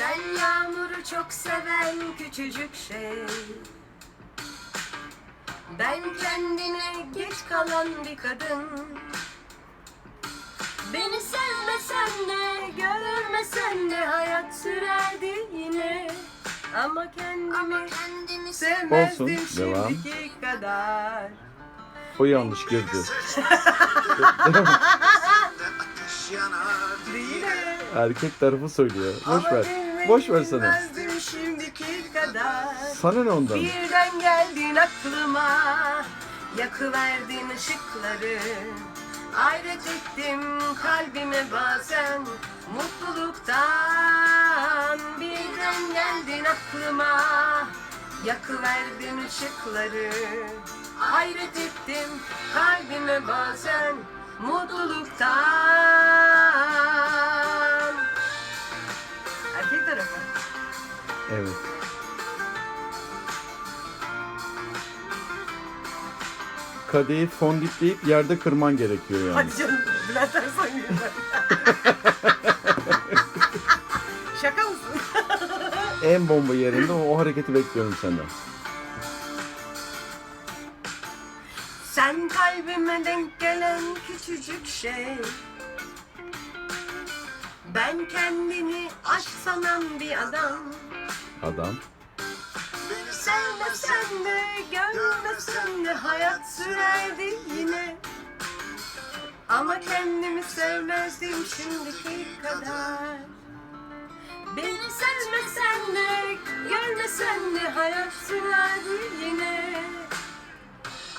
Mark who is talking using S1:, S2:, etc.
S1: Ben yağmuru çok seven küçücük şey Ben kendine geç kalan bir kadın Beni sevmesen de görmesen de hayat sürerdi yine Ama kendimi
S2: Kendimi
S1: sevmezdim
S3: Olsun, devam.
S1: şimdiki kadar
S3: O yanlış girdi. Erkek tarafı söylüyor. Boş
S1: Ama
S3: ver. Boş ver sana.
S1: sevmezdim şimdiki kadar.
S3: Sana ne ondan?
S1: Birden geldin aklıma. Yakıverdin ışıkları. Hayret ettim kalbime bazen. Mutluluktan Birden geldin aklıma. Yakıverdin ışıkları. Hayret ettim kalbime bazen. Mutluluktan
S3: Evet. Kadehi fondikleyip yerde kırman gerekiyor yani.
S1: Hadi canım Bülent Ersoy. Şaka mısın?
S3: En bomba yerinde o, o hareketi bekliyorum senden.
S1: Sen kalbime denk gelen küçücük şey Ben kendini aşk sanan bir adam.
S3: Adam.
S2: Beni
S1: Sevmesen de görmesen de hayat sürerdi yine. Ama kendimi sevmezdim şimdiki kadar. Beni sevmesen de görmesen de hayat sürerdi yine